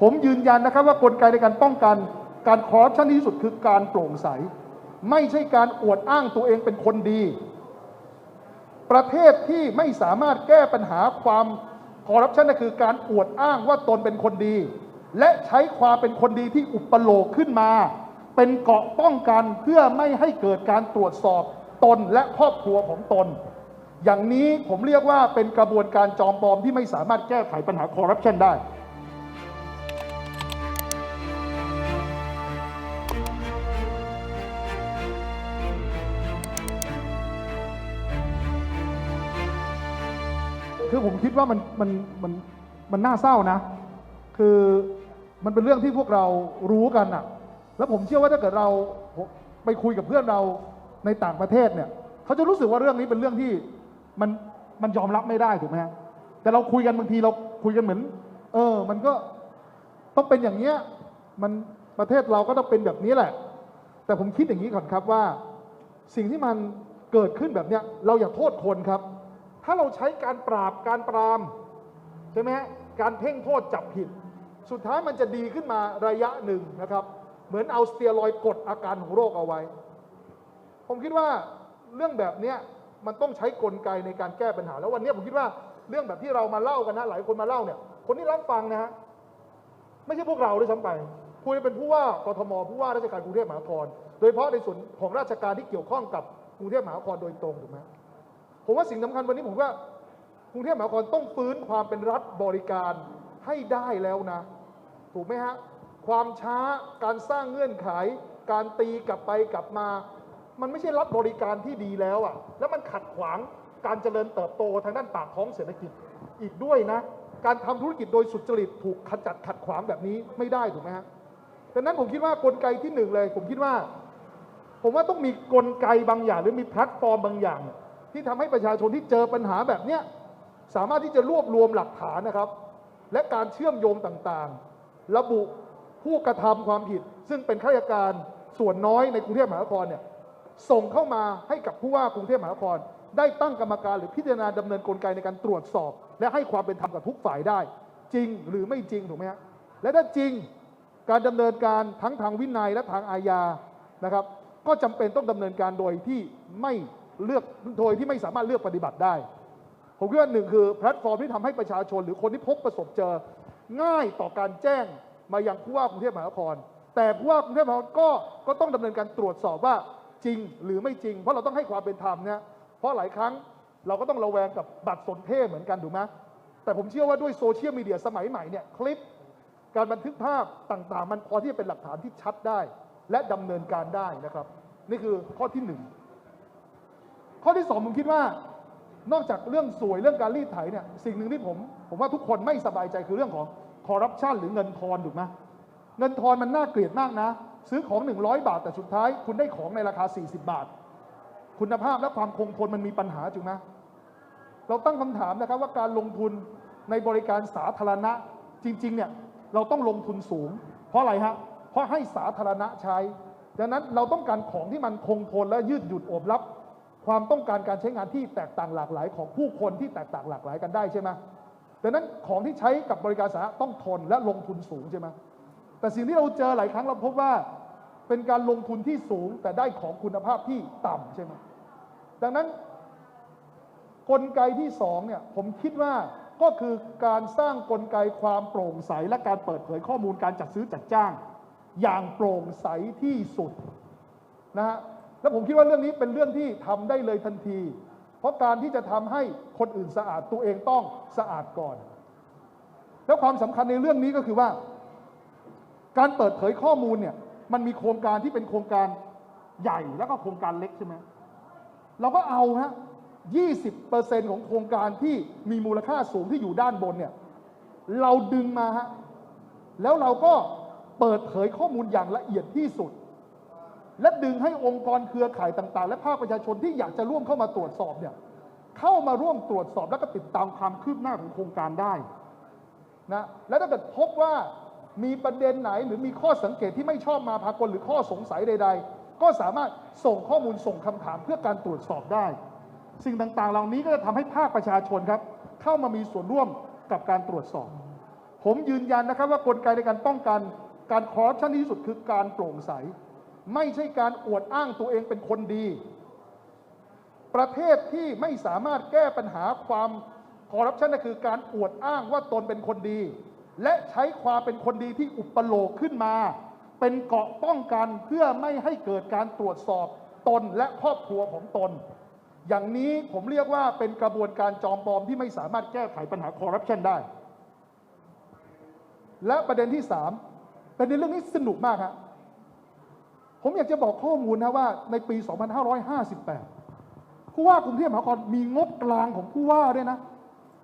ผมยืนยันนะครับว่ากลไกในการป้องกันการคอร์รัปชันที่สุดคือการโปร่งใส ไม่ใช่การอวดอ้างตัวเองเป็นคนดี ประเทศที่ไม่สามารถแก้ปัญหาความคอร์รัปชันนั่นคือการอวดอ้างว่าตนเป็นคนดี และใช้ความเป็นคนดีที่อุปโลกขึ้นมา เป็นเกราะป้องกันเพื่อไม่ให้เกิดการตรวจสอบตนและครอบครัวของตน อย่างนี้ผมเรียกว่าเป็นกระบวนการจอมปลอมที่ไม่สามารถแก้ไขปัญหาคอร์รัปชันได้ คือผมคิดว่ามันมันมันมันน่าเศร้านะ คือมันเป็นเรื่องที่พวกเรารู้กันอะแล้วผมเชื่อว่าถ้าเกิดเราไปคุยกับเพื่อนเราในต่างประเทศเนี่ยเขาจะรู้สึกว่าเรื่องนี้เป็นเรื่องที่มันมันยอมรับไม่ได้ถูกไหมฮะแต่เราคุยกันบางทีเราคุยกันเหมือน เออ มันก็ต้องเป็นอย่างเนี้ยมันประเทศเราก็ต้องเป็นแบบนี้แหละ แต่ผมคิดอย่างนี้ก่อนครับว่า สิ่งที่มันเกิดขึ้นแบบเนี้ยเราอย่าโทษคนครับ ถ้าเราใช้การปราบการปรามใช่ไหมฮะการเพ่งโทษจับผิด สุดท้ายมันจะดีขึ้นมาระยะหนึ่งนะครับ เหมือนเอาสเตียรอยกดอาการของโรคเอาไว้ ผมคิดว่าเรื่องแบบเนี้ยมันต้องใช้กลไกในการแก้ปัญหา แล้ววันนี้ผมคิดว่าเรื่องแบบที่เรามาเล่ากันนะหลายคนมาเล่าเนี่ยคนที่รับฟังนะฮะไม่ใช่พวกเราด้วยซ้ำไปคุยเป็นผู้ว่ากทมผู้ว่าราชการกรุงเทพมหานคร โดยเฉพาะในส่วนของราชการที่เกี่ยวข้องกับกรุงเทพมหานครโดยตรงถูกไหม ผมว่าสิ่งสำคัญวันนี้ผมว่ากรุงเทพมหานครต้องฟื้นความเป็นรัฐบริการให้ได้แล้วนะ ถูกไหมฮะ ความช้าการสร้างเงื่อนไข การตีกลับไปกลับมา มันไม่ใช่รัฐบริการที่ดีแล้วอะ่ะ แล้วมันขัดขวางการเจริญเติบโตทางด้านปากท้องเศรษฐกิจอีกด้วยนะ การทำธุรกิจโดยสุจริตถูกขจัดขัดขวางแบบนี้ไม่ได้ถูกไหมฮะดังนั้นผมคิดว่ากลไกที่หนึ่งเลย ผมคิดว่า ผมว่าต้องมีกลไกบางอย่าง หรือมีแพลตฟอร์มบางอย่าง ที่ทำให้ประชาชนที่เจอปัญหาแบบเนี้ยสามารถที่จะรวบรวมหลักฐานนะครับ และการเชื่อมโยงต่างๆ ระบุผู้กระทำความผิด ซึ่งเป็นข้าราชการส่วนน้อยในกรุงเทพมหานครเนี่ยส่งเข้ามาให้กับผู้ว่ากรุงเทพมหานคร ได้ตั้งกรรมการหรือพิจารณาดำเนินกลไกในการตรวจสอบ และให้ความเป็นธรรมกับทุกฝ่ายได้ จริงหรือไม่จริงถูกไหมฮะและถ้าจริงการดำเนินการทั้งทางวินัยและทางอาญานะครับ ก็จำเป็นต้องดำเนินการโดยที่ไม่ เลือกโดยที่ไม่สามารถเลือกปฏิบัติได้ ผมคิดว่าหนึ่งคือแพลตฟอร์มที่ทำให้ประชาชน หรือคนที่พบประสบเจอง่ายต่อการแจ้งมายังผู้ว่ากรุงเทพมหานคร แต่ผู้ว่ากรุงเทพมหานครก็ก็ต้องดำเนินการตรวจสอบว่าจริงหรือไม่จริง เพราะเราต้องให้ความเป็นธรรมนะเพราะหลายครั้งเราก็ต้องระแวงกับบัตรสนเทศเหมือนกันถูกไหมแต่ผมเชื่อว่าด้วยโซเชียลมีเดียสมัยใหม่เนี่ยคลิป การบันทึกภาพต่างๆ มันพอที่จะเป็นหลักฐานที่ชัดได้ และดำเนินการได้นะครับ นี่คือข้อที่หนึ่ง ข้อที่สองผมคิดว่านอกจากเรื่องสวยเรื่องการรีดไถเนี่ยสิ่งหนึ่งที่ผม ผมว่าทุกคนไม่สบายใจคือเรื่องของคอร์รัปชันหรือเงินทอนถูกไหมเงินทอนมันน่าเกลียดมากนะ ซื้อของ 100 บาทแต่สุดท้าย คุณได้ของในราคา 40 บาท คุณภาพและความคงทนมันมีปัญหาถูกไหมเราตั้งคำถามนะครับว่าการลงทุนในบริการสาธารณะจริงๆเนี่ยเราต้องลงทุนสูง เพราะอะไรฮะเพราะให้สาธารณะใช้ดังนั้นเราต้องการของที่มันคงทนและยืดหยุ่นอบรับ ความต้องการการใช้งานที่แตกต่างหลากหลายของผู้คนที่แตกต่างหลากหลายกันได้ใช่ไหมดังนั้นของที่ใช้กับบริการสาธารณะต้องทนและลงทุนสูงใช่ไหมแต่สิ่งที่เราเจอหลายครั้งเราพบว่าเป็นการลงทุนที่สูงแต่ได้ของคุณภาพที่ต่ำใช่ไหมดังนั้นกลไกที่สองเนี่ยผมคิดว่าก็คือการสร้างกลไกความโปร่งใส และการเปิดเผยข้อมูลการจัดซื้อจัดจ้าง อย่างโปร่งใสที่สุดนะฮะ แล้วผมคิดว่าเรื่องนี้เป็นเรื่องที่ทำได้เลยทันที เพราะการที่จะทำให้คนอื่นสะอาดตัวเองต้องสะอาดก่อน แล้วความสำคัญในเรื่องนี้ก็คือว่า การเปิดเผยข้อมูลเนี่ยมันมีโครงการที่เป็นโครงการใหญ่แล้วก็โครงการเล็กใช่ไหมเราก็เอาฮะ20%ของโครงการที่มีมูลค่าสูงที่อยู่ด้านบนเนี่ยเราดึงมาฮะแล้วเราก็เปิดเผยข้อมูลอย่างละเอียดที่สุด และดึงให้องค์กรเครือข่ายต่าง ๆ และภาคประชาชนที่อยากจะร่วมเข้ามาตรวจสอบเนี่ยเข้ามาร่วมตรวจสอบแล้วก็ติดตามความคืบหน้าของโครงการได้นะและถ้าเกิดพบว่ามีประเด็นไหนหรือมีข้อสังเกตที่ไม่ชอบมาพากลหรือข้อสงสัยใด ๆ ก็สามารถส่งข้อมูลส่งคำถามเพื่อการตรวจสอบได้ สิ่งต่างๆ เหล่านี้ก็จะทำให้ภาคประชาชนครับ เข้ามามีส่วนร่วมกับการตรวจสอบ ผมยืนยันนะครับว่ากลไกในการป้องกันการคอร์รัปชันที่สุดคือการโปร่งใส ไม่ใช่การอวดอ้างตัวเองเป็นคนดี ประเทศที่ไม่สามารถแก้ปัญหาความคอร์รัปชันก็คือการอวดอ้างว่าตนเป็นคนดี และใช้ความเป็นคนดีที่อุปโลกขึ้นมา เป็นเกาะป้องกันเพื่อไม่ให้เกิดการตรวจสอบตนและครอบครัวของตน อย่างนี้ผมเรียกว่าเป็นกระบวนการจอมปลอมที่ไม่สามารถแก้ไขปัญหาคอร์รัปชันได้ และประเด็นที่สามประเด็นเรื่องนี้สนุกมากฮะ ผมอยากจะบอกข้อมูลนะว่าในปี 2558 ผู้ว่ากรุงเทพมหานครมีงบกลางของผู้ว่าด้วยนะ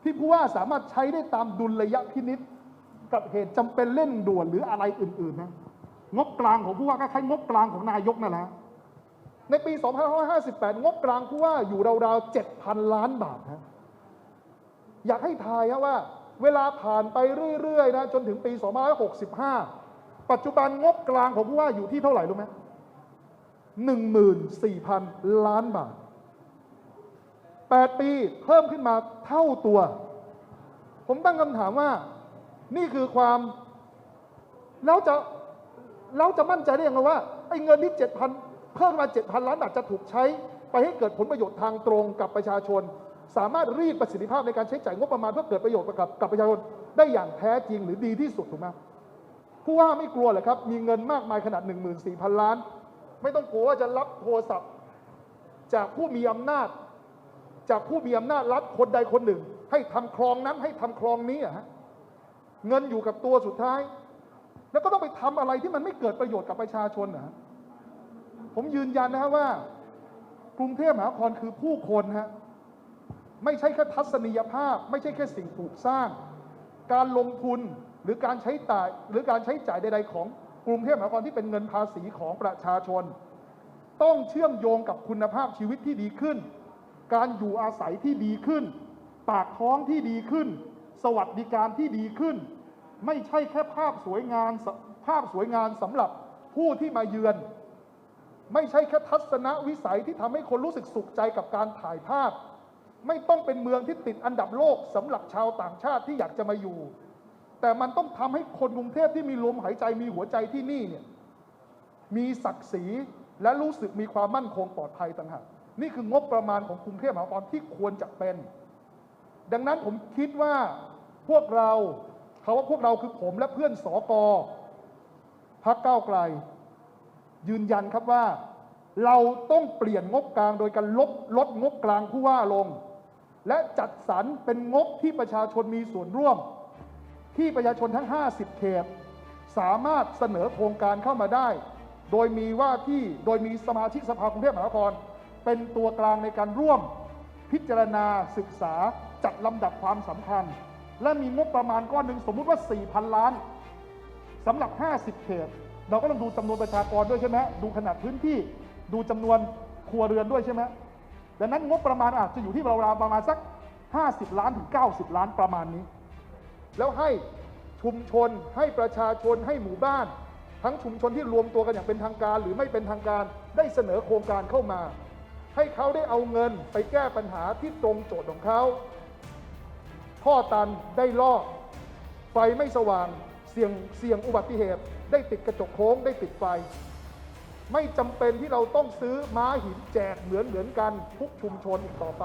ที่ผู้ว่าสามารถใช้ได้ตามดุลระยะพินิษกับเหตุจำเป็นเร่งด่วนหรืออะไรอื่นๆนะงบกลางของผู้ว่าก็คล้ายงบกลางของนายกนั่นแหละในปี 2558 งบกลางผู้ว่าอยู่ราวๆ 7,000 ล้านบาทฮะอยากให้ทายว่า เวลาผ่านไปเรื่อยๆนะจนถึงปี 2565 ปัจจุบันงบกลางของผู้ว่าอยู่ที่เท่าไหร่รู้ไหม 14,000 ล้านบาท 8 ปีเพิ่มขึ้นมาเท่าตัว ผมตั้งคำถามว่า นี่คือความแล้วจะแล้วจะมั่นใจได้ยังไงว่าไอ้เงินที่7,000 เพิ่มมา 7,000 ล้านบาทจะถูกใช้ ไปให้เกิดผลประโยชน์ทางตรงกับประชาชน สามารถรีดประสิทธิภาพในการใช้จ่ายงบประมาณเพื่อเกิดประโยชน์กับกับประชาชนได้อย่างแท้จริงหรือดีที่สุดถูกไหมผู้ว่าไม่กลัวเหรอครับ มีเงินมากมายขนาด 14,000 ล้าน ไม่ต้องกลัวว่าจะรับโทรศัพท์ จากผู้มีอำนาจ จากผู้มีอำนาจรัฐคนใดคนหนึ่ง ให้ทำคลองนั้นให้ทำคลองนี้อะฮะเงินอยู่กับตัวสุดท้าย แล้วก็ต้องไปทำอะไรที่มันไม่เกิดประโยชน์กับประชาชนนะฮะผมยืนยันนะครับว่า กรุงเทพมหานครคือผู้คนฮะไม่ใช่แค่ทัศนียภาพ ไม่ใช่แค่สิ่งปลูกสร้าง การลงทุนหรือการใช้จ่ายหรือการใช้จ่ายใด ๆ ของ กรุงเทพมหานครที่เป็นเงินภาษีของประชาชน ต้องเชื่อมโยงกับคุณภาพชีวิตที่ดีขึ้น การอยู่อาศัยที่ดีขึ้น ปากท้องที่ดีขึ้น สวัสดิการที่ดีขึ้น ไม่ใช่แค่ภาพสวยงามภาพสวยงามสำหรับผู้ที่มาเยือน ไม่ใช่แค่ทัศนวิสัยที่ทำให้คนรู้สึกสุขใจกับการถ่ายภาพ ไม่ต้องเป็นเมืองที่ติดอันดับโลกสำหรับชาวต่างชาติที่อยากจะมาอยู่ แต่มันต้องทำให้คนกรุงเทพที่มีลมหายใจมีหัวใจที่นี่เนี่ยมีศักดิ์ศรีและรู้สึกมีความมั่นคงปลอดภัยต่างหากนี่คืองบประมาณของกรุงเทพมหานครที่ควรจะเป็น ดังนั้นผมคิดว่าพวกเราคาว่าพวกเราคือผมและเพื่อนสอกอพักเก้าไกล ยืนยันครับว่า เราต้องเปลี่ยนงบกลางโดยการลดลดงบกลางผู้ว่าลง และจัดสรรเป็นงบที่ประชาชนมีส่วนร่วม ที่ประชาชนทั้ง 50 เขต สามารถเสนอโครงการเข้ามาได้ โดยมีว่าที่โดยมีสมาชิกสภากรุงเทพมหานคร เป็นตัวกลางในการร่วม พิจารณาศึกษาจัดลำดับความสำคัญ และมีงบประมาณก้อนหนึ่งสมมุติว่า 4,000 ล้านสำหรับ 50 เขต เราก็ต้องดูจำนวนประชากรด้วยใช่ไหมดูขนาดพื้นที่ดูจำนวนครัวเรือนด้วยใช่ไหมดังนั้นงบประมาณอาจจะอยู่ที่ราวๆประมาณสัก 50 ล้านถึง 90 ล้านประมาณนี้ แล้วให้ชุมชนให้ประชาชนให้หมู่บ้าน ทั้งชุมชนที่รวมตัวกันอย่างเป็นทางการ หรือไม่เป็นทางการได้เสนอโครงการเข้ามา ให้เขาได้เอาเงินไปแก้ปัญหาที่ตรงโจทย์ของเขาท่อตันได้ลอก ไฟไม่สว่างเสี่ยงเสี่ยงอุบัติเหตุ ได้ติดกระจกโค้งได้ติดไฟ ไม่จำเป็นที่เราต้องซื้อม้าหินแจกเหมือนเหมือนกันทุกชุมชนอีกต่อไป